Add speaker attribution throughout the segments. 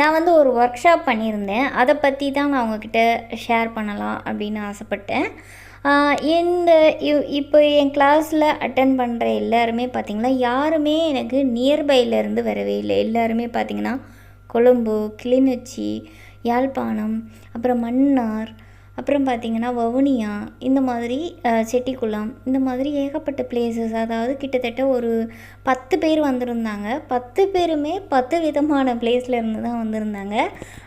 Speaker 1: நான் வந்து ஒரு ஒர்க் ஷாப் பண்ணியிருந்தேன். அதை பற்றி தான் நான் உங்ககிட்ட ஷேர் பண்ணலாம் அப்படின்னு ஆசைப்பட்டேன். இந்த இ- இப்போ என் கிளாஸில் அட்டன் பண்ணுற எல்லாருமே பார்த்திங்கன்னா யாருமே எனக்கு நியர்பைலேருந்து வரவே இல்லை. எல்லாருமே பார்த்திங்கன்னா கொழும்பு கிளிநொச்சி யாழ்ப்பாணம் அப்புறம் மன்னார் அப்புறம் பார்த்திங்கன்னா வவுனியா இந்த மாதிரி செட்டிக்குளம் இந்த மாதிரி ஏகப்பட்ட பிளேசஸ் அதாவது கிட்டத்தட்ட ஒரு பத்து பேர் வந்திருந்தாங்க. பத்து பேருமே பத்து விதமான பிளேஸில் இருந்து தான் வந்திருந்தாங்க.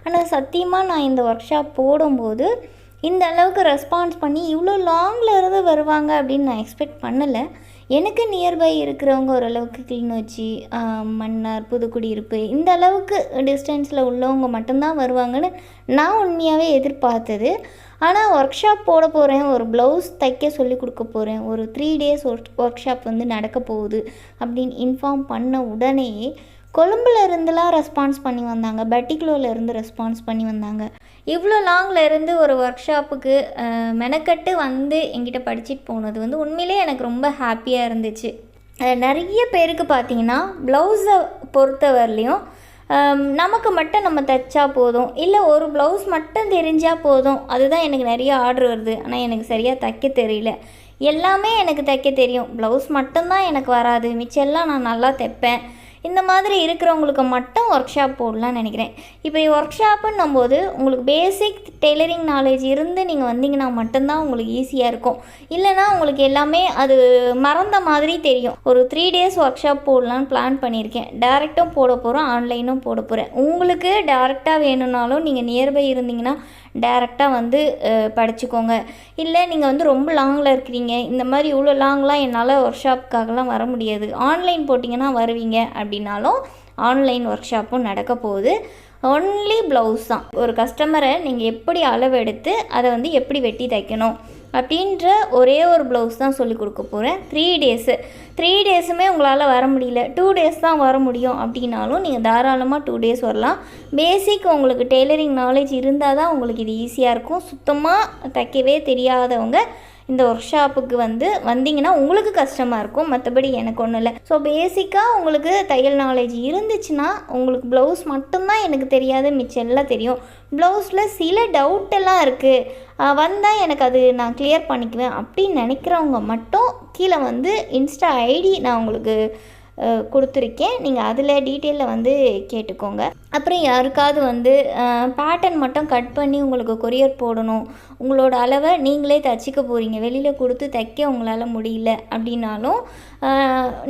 Speaker 1: ஆனால் சத்தியமாக நான் இந்த ஒர்க் ஷாப் போடும்போது இந்த அளவுக்கு ரெஸ்பான்ஸ் பண்ணி இவ்வளோ லாங்கில் இருந்து வருவாங்க அப்படின்னு நான் எக்ஸ்பெக்ட் பண்ணலை. எனக்கு நியர்பை இருக்கிறவங்க ஓரளவுக்கு கிளிநொச்சி மன்னார் புதுக்குடியிருப்பு இந்த அளவுக்கு டிஸ்டன்ஸில் உள்ளவங்க மட்டும்தான் வருவாங்கன்னு நான் உண்மையாகவே எதிர்பார்த்தது. ஆனால் ஒர்க் ஷாப் போட போகிறேன் ஒரு ப்ளவுஸ் தைக்க சொல்லி கொடுக்க போகிறேன் ஒரு த்ரீ டேஸ் ஒர்க் ஷாப் வந்து நடக்க போகுது அப்படின்னு இன்ஃபார்ம் பண்ண உடனே கொழும்புல இருந்துலாம் ரெஸ்பான்ஸ் பண்ணி வந்தாங்க. பட்டிக்குலோவில் இருந்து ரெஸ்பான்ஸ் பண்ணி வந்தாங்க. இவ்வளோ லாங்கில் இருந்து ஒரு ஒர்க் ஷாப்புக்கு மெனக்கட்டு வந்து என்கிட்ட படிச்சுட்டு போனது வந்து உண்மையிலே எனக்கு ரொம்ப ஹாப்பியாக இருந்துச்சு. நிறைய பேருக்கு பார்த்தீங்கன்னா ப்ளவுஸை பொறுத்தவரையிலையும் நமக்கு மட்டும் நம்ம தைச்சா போதும். இல்லை ஒரு ப்ளவுஸ் மட்டும் தெரிஞ்சால் போதும். அதுதான் எனக்கு நிறைய ஆர்டர் வருது. ஆனால் எனக்கு சரியாக தைக்க தெரியல. எல்லாமே எனக்கு தைக்க தெரியும். ப்ளவுஸ் மட்டும்தான் எனக்கு வராது. மிச்சம் எல்லாம் நான் நல்லா தைப்பேன். இந்த மாதிரி இருக்கிறவங்களுக்கு மட்டும் ஒர்க் ஷாப் போடலாம்னு நினைக்கிறேன். இப்போ ஒர்க் ஷாப்புன்னும் போது உங்களுக்கு பேசிக் டெய்லரிங் நாலேஜ் இருந்து நீங்கள் வந்தீங்கன்னா மட்டும்தான் உங்களுக்கு ஈஸியாக இருக்கும். இல்லைன்னா உங்களுக்கு எல்லாமே அது மறந்த மாதிரி தெரியும். ஒரு த்ரீ டேஸ் ஒர்க் ஷாப் போடலான்னு பிளான் பண்ணியிருக்கேன். டேரெக்டும் போட போகிறோம் ஆன்லைனும் போட போகிறேன் உங்களுக்கு டேரெக்டாக வேணும்னாலும் நீங்கள் நியர்பை இருந்தீங்கன்னா டேரெக்டாக வந்து படிச்சுக்கோங்க. இல்லை நீங்கள் வந்து ரொம்ப லாங்கில் இருக்கிறீங்க. இந்த மாதிரி இவ்வளோ லாங்லாம் என்னால் ஒர்க் ஷாப்புக்காகலாம் வர முடியாது. ஆன்லைன் போட்டிங்கன்னா வருவீங்க அப்படின்னாலும் ஆன்லைன் ஒர்க் ஷாப்பும் நடக்க போகுது. ஒன்லி ப்ளவுஸ் தான். ஒரு கஸ்டமரை நீங்கள் எப்படி அளவெடுத்து அதை வந்து எப்படி வெட்டி தைக்கணும் அப்படின்ற ஒரே ஒரு ப்ளவுஸ் தான் சொல்லி கொடுக்க போகிறேன் த்ரீ டேஸு த்ரீ டேஸுமே உங்களால் வர முடியல. டூ டேஸ் தான் வர முடியும் அப்படின்னாலும் நீங்கள் தாராளமாக டூ டேஸ் வரலாம். பேசிக் உங்களுக்கு டெய்லரிங் நாலேஜ் இருந்தால் தான் உங்களுக்கு இது ஈஸியாக இருக்கும். சுத்தமாக தைக்கவே தெரியாதவங்க இந்த ஒர்க் ஷாப்புக்கு வந்து வந்தீங்கன்னா உங்களுக்கு கஷ்டமாக இருக்கும். மற்றபடி எனக்கு ஒன்றும் இல்லை. ஸோ பேசிக்காக உங்களுக்கு தையல் நாலேஜ் இருந்துச்சுன்னா உங்களுக்கு ப்ளவுஸ் மட்டும்தான் எனக்கு தெரியாது மிச்சம் எல்லாம் தெரியும். ப்ளவுஸில் சில டவுட் எல்லாம் இருக்குது வந்தால் எனக்கு அது நான் கிளியர் பண்ணிக்குவேன். அப்படின்னு நினைக்கிறவங்க மட்டும் கீழே வந்து இன்ஸ்டா ஐடி நான் உங்களுக்கு கொடுத்துருக்கேன். நீங்கள் அதில் டீட்டெயிலில் வந்து கேட்டுக்கோங்க. அப்புறம் யாருக்காவது வந்து பேட்டர்ன் மட்டும் கட் பண்ணி உங்களுக்கு கொரியர் போடணும். உங்களோட அளவை நீங்களே தச்சுக்க போகிறீங்க வெளியில் கொடுத்து தைக்க உங்களால் முடியல அப்படின்னாலும்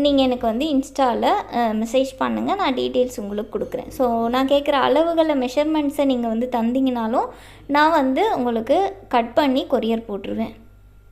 Speaker 1: நீங்கள் எனக்கு வந்து இன்ஸ்டாவில் மெசேஜ் பண்ணுங்கள் நான் டீட்டெயில்ஸ் உங்களுக்கு கொடுக்குறேன். ஸோ நான் கேட்குற அளவுகளை மெஷர்மெண்ட்ஸை நீங்கள் வந்து தந்தீங்கனாலும் நான் வந்து உங்களுக்கு கட் பண்ணி கொரியர் போட்டுருவேன்.